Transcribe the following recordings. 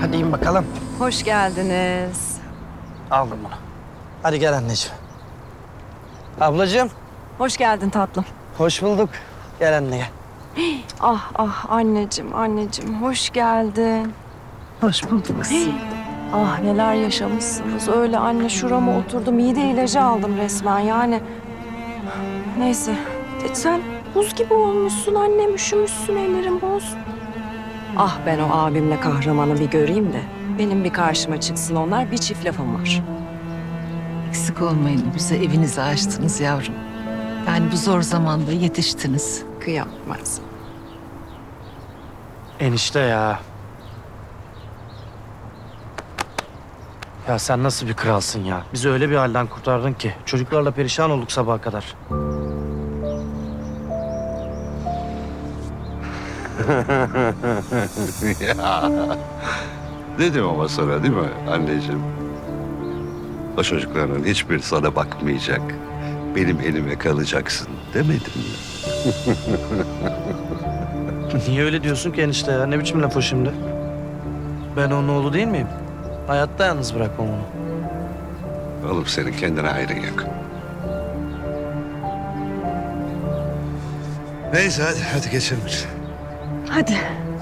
Hadi in bakalım. Hoş geldiniz. Aldım bunu. Hadi gel anneciğim. Ablacığım, Hoş geldin tatlım. hoş bulduk. Gel anne gel. Ah ah anneciğim anneciğim hoş geldin. Hoş bulduk. Ah neler yaşamışsınız. Öyle anne şurama oturdum. Mide ilacı aldım resmen yani. Neyse. E, sen buz gibi olmuşsun annem. Üşümüşsün ellerin boz. Ah ben o abimle kahramanı bir göreyim de. Benim bir karşıma çıksın onlar. Bir çift lafım var. Eksik olmayın bize evinizi açtınız yavrum. Yani bu zor zamanda yetiştiniz. Kıyamaz. Enişte ya. Ya sen nasıl bir kralsın ya? Bizi öyle bir halden kurtardın ki. Çocuklarla perişan olduk sabaha kadar. ya. Dedim ama sana değil mi anneciğim? O çocukların hiçbir sana bakmayacak. Benim elime kalacaksın demedim mi? Niye öyle diyorsun ki enişte ya? Ne biçim laf o şimdi? Ben onun oğlu değil miyim? Hayatta yalnız bırakmam onu. Oğlum senin kendine ayrın yok. Neyse hadi, hadi geçelim. Hadi.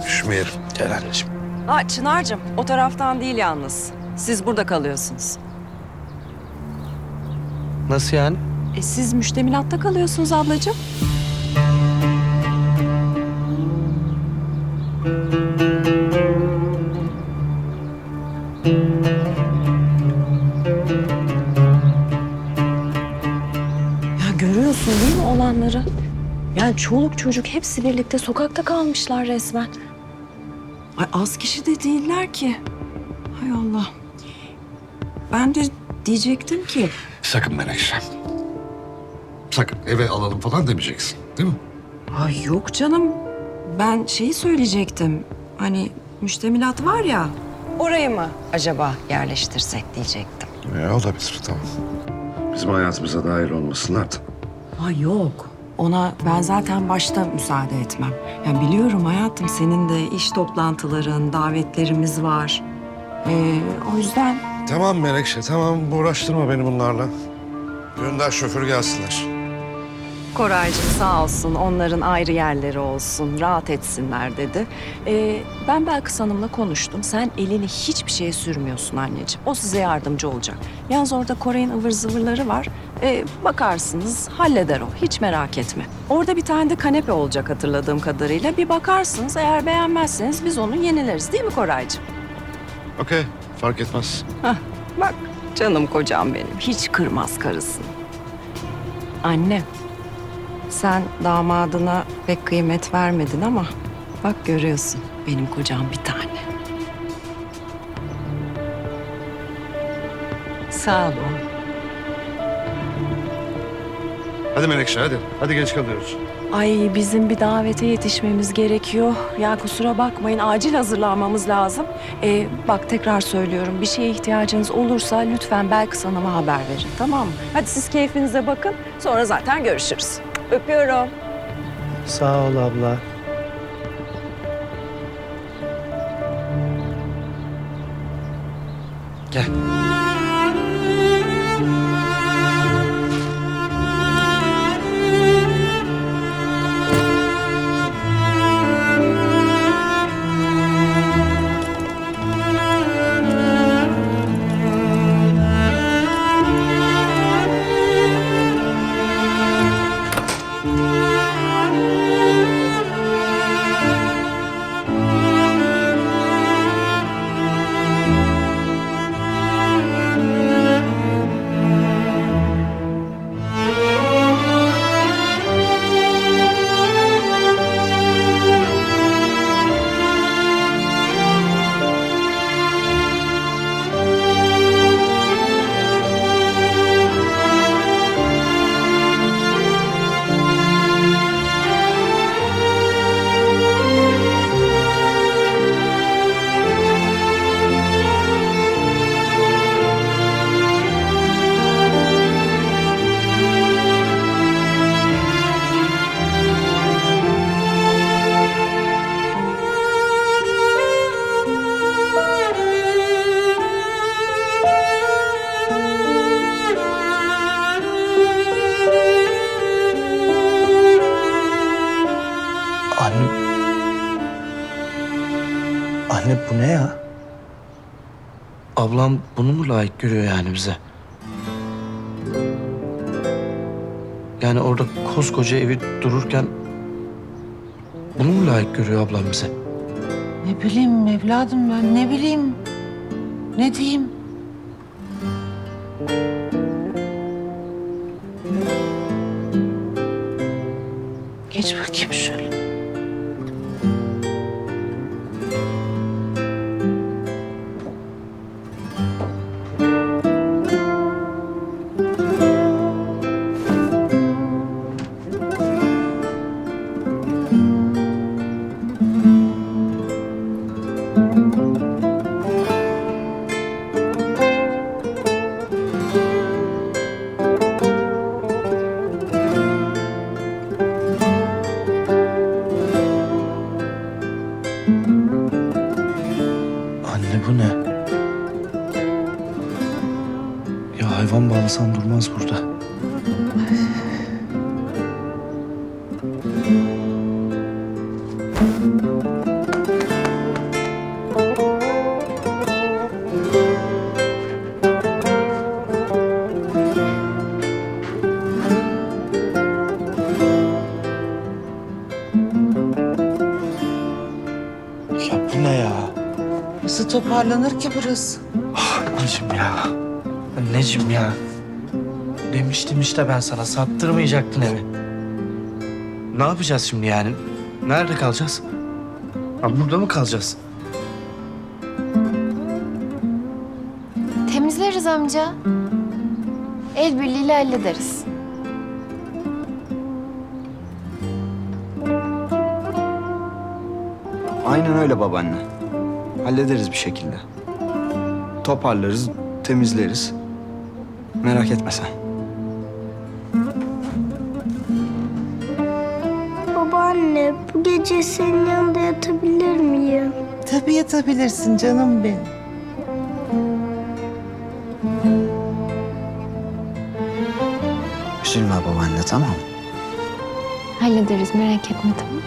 Üşümeyelim. Gel anneciğim. Ha Çınar'cığım o taraftan değil yalnız. Siz burada kalıyorsunuz. Nasıl yani? E siz müştemilatta kalıyorsunuz ablacığım. Ya görüyorsun değil mi olanları? Yani çoluk çocuk hepsi birlikte sokakta kalmışlar resmen. Ay az kişi de değiller ki. Hay Allah. Ben de diyecektim ki Sakın Menekşe. Sakın eve alalım falan demeyeceksin değil mi? Ay yok canım. Ben şeyi söyleyecektim. Hani müştemilat var ya. Orayı mı acaba yerleştirsek diyecektim. Ya olabilir tamam. Bizim hayatımıza dahil olmasınlar da. Ay yok. Ona ben zaten başta müsaade etmem. Yani biliyorum hayatım senin de iş toplantıların, davetlerimiz var. Ee, o yüzden Tamam Melekşe, tamam uğraştırma beni bunlarla. Gönder şoför gelsinler. Koraycığım sağ olsun onların ayrı yerleri olsun, rahat etsinler dedi. Ee, ben Belkıs Hanım'la konuştum. Sen elini hiçbir şeye sürmüyorsun anneciğim. O size yardımcı olacak. Yalnız orada Koray'ın ıvır zıvırları var. Ee, bakarsınız halleder o. Hiç merak etme. Orada bir tane de kanepe olacak hatırladığım kadarıyla. Bir bakarsınız eğer beğenmezseniz biz onu yenileriz değil mi Koraycığım? Okey, fark etmez. Hah, bak canım kocam benim. Hiç kırmaz karısını. Anne, sen damadına pek kıymet vermedin ama bak görüyorsun benim kocam bir tane. Sağ olun. Hadi Melekşe hadi. Hadi geç kalıyoruz. Ay bizim bir davete yetişmemiz gerekiyor. Ya kusura bakmayın acil hazırlanmamız lazım. Ee, bak tekrar söylüyorum bir şeye ihtiyacınız olursa lütfen Belkıs Hanım'a haber verin tamam mı? Hadi siz keyfinize bakın sonra zaten görüşürüz. Öpüyorum. Sağ ol abla. Anne... Anne bu ne ya? Ablam bunu mu layık görüyor yani bize? Yani orada koskoca evi dururken bunu mu layık görüyor ablam bize? Ne bileyim evladım ben ne bileyim. Ne diyeyim? Geç bakayım şöyle. Anne bu ne? Ya hayvan bağlasan durmaz burada. Toparlanır ki burası? Anneciğim ya. Anneciğim ya. Demiştim işte ben sana sattırmayacaktın evi. Ne yapacağız şimdi yani? Nerede kalacağız? Ha, burada mı kalacağız? Temizleriz amca. El birliğiyle hallederiz. Aynen öyle babaanne. Hallederiz bir şekilde. Toparlarız, temizleriz. Merak etme sen. Babaanne, bu gece senin yanında yatabilir miyim? Tabii yatabilirsin canım benim. Üzülme babaanne tamam mı? Hallederiz merak etme tamam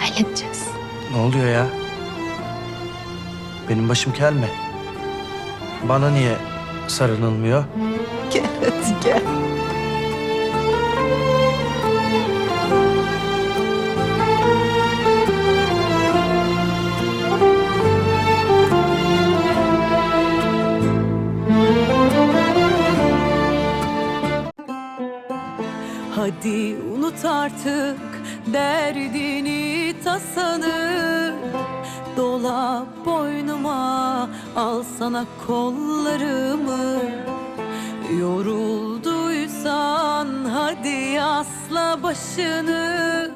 Halledeceğiz. Ne oluyor ya? Benim başım kel mi? Bana niye sarınılmıyor? Gel hadi gel. Hadi unut artık derdini tasanı Dola boynuma al sana kollarımı. Yorulduysan hadi asla başını